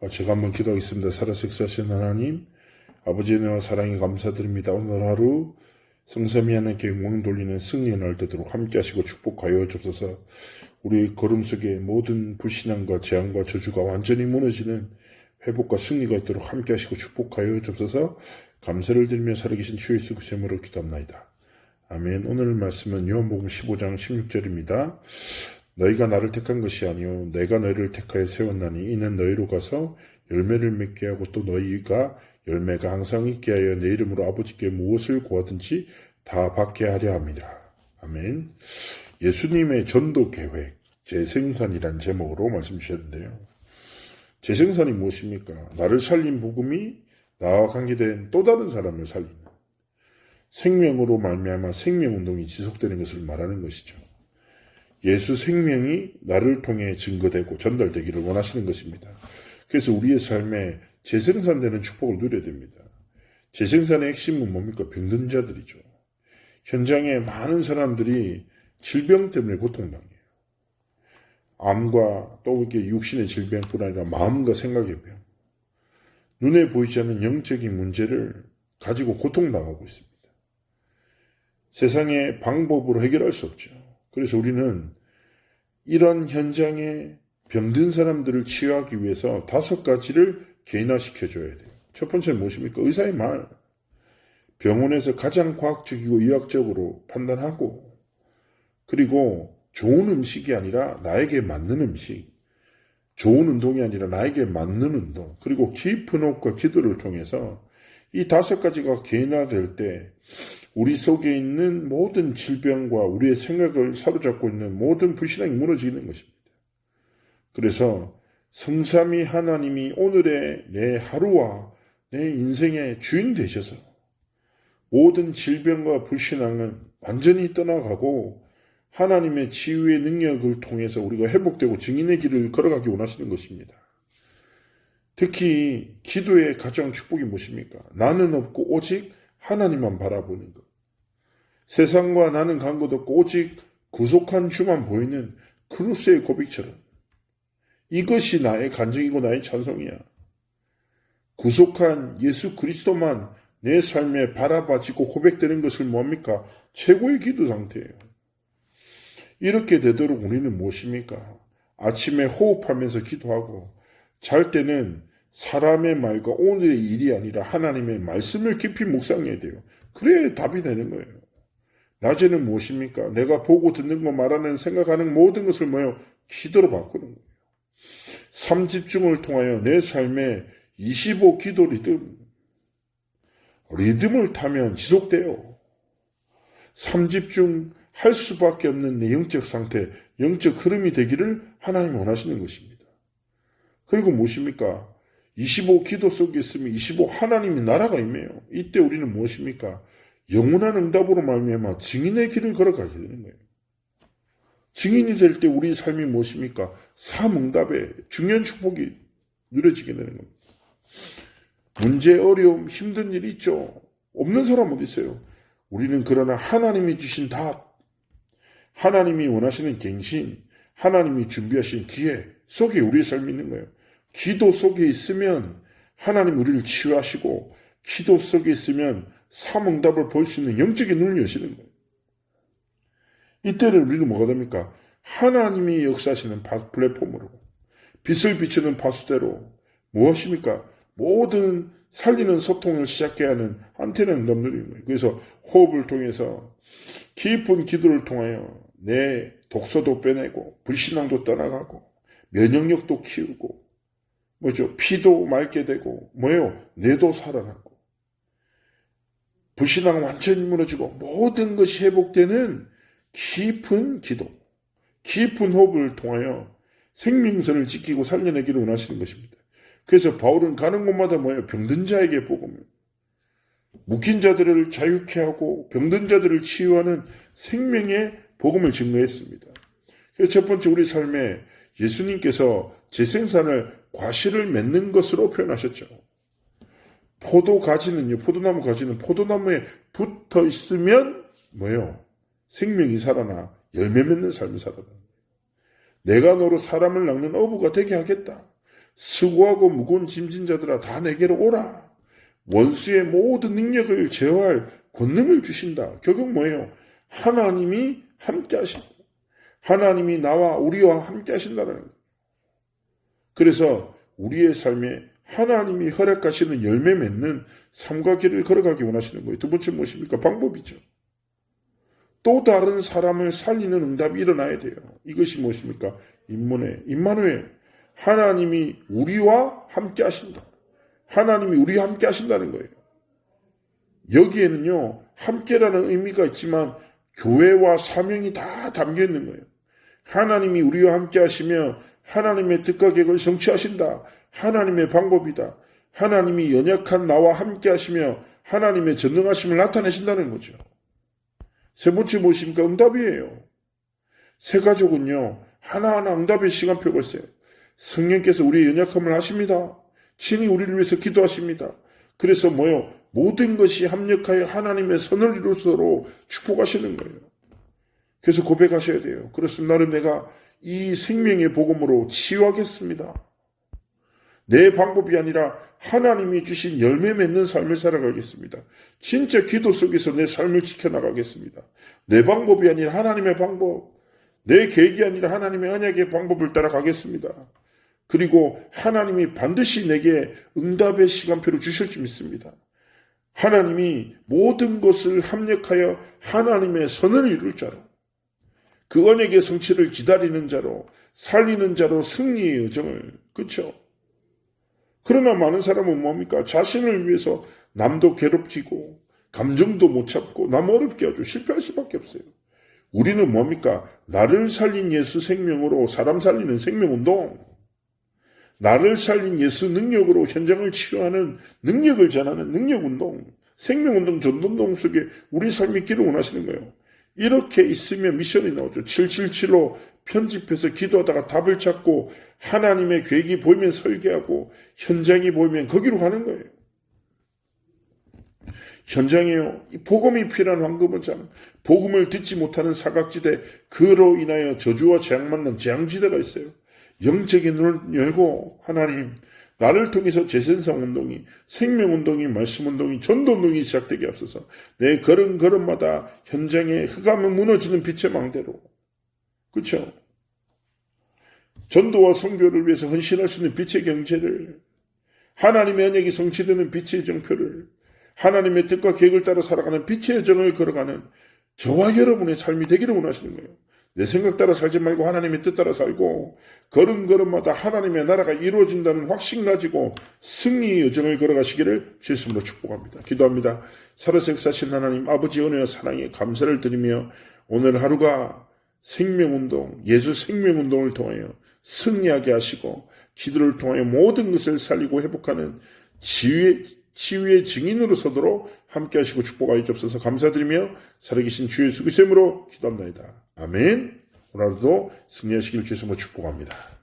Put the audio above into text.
어, 제가 한번 기도하겠습니다. 역사하신 하나님, 아버지의 사랑에 감사드립니다. 오늘 하루 성삼이 하나님께 영광 돌리는 승리의 날 되도록 함께 하시고 축복하여 주옵소서 우리 걸음 속에 모든 불신앙과 재앙과 저주가 완전히 무너지는 회복과 승리가 있도록 함께 하시고 축복하여 주옵소서 감사를 드리며 살아계신 주 예수 그리스도의 이름으로 기도합나이다. 아멘. 오늘 말씀은 요한복음 15장 16절입니다. 너희가 나를 택한 것이 아니요 내가 너희를 택하여 세웠나니 이는 너희로 가서 열매를 맺게 하고 또 너희가 열매가 항상 있게 하여 내 이름으로 아버지께 무엇을 구하든지 다 받게 하려 함이라. 아멘. 예수님의 전도 계획 재생산이란 제목으로 말씀 주셨는데요. 재생산이 무엇입니까? 나를 살린 복음이 나와 관계된 또 다른 사람을 살리는 생명으로 말미암아 생명 운동이 지속되는 것을 말하는 것이죠. 예수 생명이 나를 통해 증거되고 전달되기를 원하시는 것입니다. 그래서 우리의 삶에 재생산되는 축복을 누려야 됩니다. 재생산의 핵심은 뭡니까? 병든 자들이죠. 현장에 많은 사람들이 질병 때문에 고통당해요. 암과 또 이렇게 육신의 질병뿐 아니라 마음과 생각의 병. 눈에 보이지 않는 영적인 문제를 가지고 고통당하고 있습니다. 세상의 방법으로 해결할 수 없죠. 그래서 우리는 이런 현장에 병든 사람들을 치유하기 위해서 다섯 가지를 개인화시켜줘야 돼요. 첫 번째는 무엇입니까? 의사의 말. 병원에서 가장 과학적이고 의학적으로 판단하고, 그리고 좋은 음식이 아니라 나에게 맞는 음식, 좋은 운동이 아니라 나에게 맞는 운동, 그리고 깊은 호흡과 기도를 통해서 이 다섯 가지가 개인화될 때 우리 속에 있는 모든 질병과 우리의 생각을 사로잡고 있는 모든 불신앙이 무너지는 것입니다. 그래서 성삼이 하나님이 오늘의 내 하루와 내 인생의 주인 되셔서 모든 질병과 불신앙은 완전히 떠나가고 하나님의 치유의 능력을 통해서 우리가 회복되고 증인의 길을 걸어가기 원하시는 것입니다. 특히 기도의 가장 축복이 무엇입니까? 나는 없고 오직 하나님만 바라보는 것. 세상과 나는 간 것 없고 오직 구속한 주만 보이는 크루스의 고백처럼 이것이 나의 간증이고 나의 찬송이야. 구속한 예수 그리스도만 내 삶에 바라봐지고 고백되는 것을 뭡니까? 최고의 기도 상태예요. 이렇게 되도록 우리는 무엇입니까? 아침에 호흡하면서 기도하고 잘 때는 사람의 말과 오늘의 일이 아니라 하나님의 말씀을 깊이 묵상해야 돼요. 그래야 답이 되는 거예요. 낮에는 무엇입니까? 내가 보고 듣는 거 말하는 생각하는 모든 것을 뭐요? 기도로 바꾸는 거예요. 삼집중을 통하여 내 삶에 25 기도 리듬, 리듬을 타면 지속돼요. 삼집중 할 수밖에 없는 내 영적 상태, 영적 흐름이 되기를 하나님이 원하시는 것입니다. 그리고 무엇입니까? 25 기도 속에 있으면 25 하나님의 나라가 임해요. 이때 우리는 무엇입니까? 영원한 응답으로 말미암아 증인의 길을 걸어가게 되는 거예요. 증인이 될 때 우리 삶이 무엇입니까? 삼응답의 중요한 축복이 누려지게 되는 겁니다. 문제, 어려움, 힘든 일이 있죠. 없는 사람 어디 있어요? 우리는 그러나 하나님이 주신 답, 하나님이 원하시는 갱신, 하나님이 준비하신 기회 속에 우리의 삶이 있는 거예요. 기도 속에 있으면 하나님 우리를 치유하시고 기도 속에 있으면 삼응답을 볼 수 있는 영적인 눈을 여시는 거예요. 이때는 우리는 뭐가 됩니까? 하나님이 역사하시는 플랫폼으로 빛을 비추는 파수대로 무엇입니까? 모든 살리는 소통을 시작해야 하는 한테는 넘누리는 거예요. 그래서 호흡을 통해서 깊은 기도를 통하여 내 독소도 빼내고 불신앙도 떠나가고 면역력도 키우고 뭐죠? 피도 맑게 되고 뭐예요? 뇌도 살아나고 불신앙 완전히 무너지고 모든 것이 회복되는 깊은 기도, 깊은 호흡을 통하여 생명선을 지키고 살려내기를 원하시는 것입니다. 그래서 바울은 가는 곳마다 뭐예요? 병든 자에게 복음을 묶인 자들을 자유케 하고 병든 자들을 치유하는 생명의 복음을 증거했습니다. 그래서 첫 번째 우리 삶에 예수님께서 재생산을 과실을 맺는 것으로 표현하셨죠. 포도 가지는요, 포도나무 가지는 포도나무에 붙어 있으면 뭐요? 생명이 살아나 열매 맺는 삶을 거예요. 내가 너로 사람을 낚는 어부가 되게 하겠다. 수고하고 무거운 짐진 자들아 다 내게로 오라. 원수의 모든 능력을 제어할 권능을 주신다. 결국 뭐예요? 하나님이 함께 하신다. 하나님이 나와 우리와 함께 하신다는 거예요. 그래서 우리의 삶에 하나님이 허락하시는 열매 맺는 삶과 길을 걸어가기 원하시는 거예요. 두 번째 무엇입니까? 방법이죠. 또 다른 사람을 살리는 응답이 일어나야 돼요. 이것이 무엇입니까? 인문의 임마누엘 하나님이 우리와 함께 하신다. 하나님이 우리와 함께 하신다는 거예요. 여기에는요, 함께라는 의미가 있지만 교회와 사명이 다 담겨 있는 거예요. 하나님이 우리와 함께 하시며 하나님의 뜻과 계획을 성취하신다. 하나님의 방법이다. 하나님이 연약한 나와 함께 하시며 하나님의 전능하심을 나타내신다는 거죠. 세 번째 무엇입니까? 응답이에요. 세 가족은요, 하나하나 응답의 시간표가 있어요. 성령께서 우리의 연약함을 하십니다. 친히 우리를 위해서 기도하십니다. 그래서 뭐요? 모든 것이 합력하여 하나님의 선을 이루서로 축복하시는 거예요. 그래서 고백하셔야 돼요. 그렇습니다. 나는 내가 이 생명의 복음으로 치유하겠습니다. 내 방법이 아니라 하나님이 주신 열매 맺는 삶을 살아가겠습니다. 진짜 기도 속에서 내 삶을 지켜나가겠습니다. 내 방법이 아니라 하나님의 방법, 내 계획이 아니라 하나님의 언약의 방법을 따라가겠습니다. 그리고 하나님이 반드시 내게 응답의 시간표를 주실 줄 믿습니다. 하나님이 모든 것을 합력하여 하나님의 선을 이룰 자로, 그 언약의 성취를 기다리는 자로, 살리는 자로 승리의 여정을, 그렇죠? 그러나 많은 사람은 뭡니까? 자신을 위해서 남도 괴롭히고 감정도 못 참고 남 어렵게 아주 실패할 수밖에 없어요. 우리는 뭡니까? 나를 살린 예수 생명으로 사람 살리는 생명운동. 나를 살린 예수 능력으로 현장을 치료하는 능력을 전하는 능력운동. 생명운동 전도운동 속에 우리 삶이 있기를 원하시는 거예요. 이렇게 있으면 미션이 나오죠. 777로 편집해서 기도하다가 답을 찾고 하나님의 계획이 보이면 설계하고 현장이 보이면 거기로 가는 거예요. 현장에요. 이 복음이 필요한 황금은 참 복음을 듣지 못하는 사각지대 그로 인하여 저주와 재앙 만난 재앙지대가 있어요. 영적인 눈을 열고 하나님 나를 통해서 재생성 운동이 생명 운동이 말씀 운동이 전도 운동이 시작되게 앞서서 내 걸음 걸음마다 현장에 흑암은 무너지는 빛의 망대로 그렇죠? 전도와 선교를 위해서 헌신할 수 있는 빛의 경제를 하나님의 언약이 성취되는 빛의 정표를 하나님의 뜻과 계획을 따라 살아가는 빛의 여정을 걸어가는 저와 여러분의 삶이 되기를 원하시는 거예요. 내 생각 따라 살지 말고 하나님의 뜻 따라 살고 걸음걸음마다 하나님의 나라가 이루어진다는 확신 가지고 승리의 여정을 걸어가시기를 주님으로 축복합니다. 기도합니다. 살아서 역사신 하나님 아버지 은혜와 사랑에 감사를 드리며 오늘 하루가 생명운동, 예수 생명운동을 통하여 승리하게 하시고 기도를 통하여 모든 것을 살리고 회복하는 지휘의, 치유의 증인으로 서도록 함께 하시고 축복하여 주옵소서 감사드리며 살아계신 주의 수기쌤으로 기도합니다. 아멘. 오늘도 승리하시길 주님으로 축복합니다.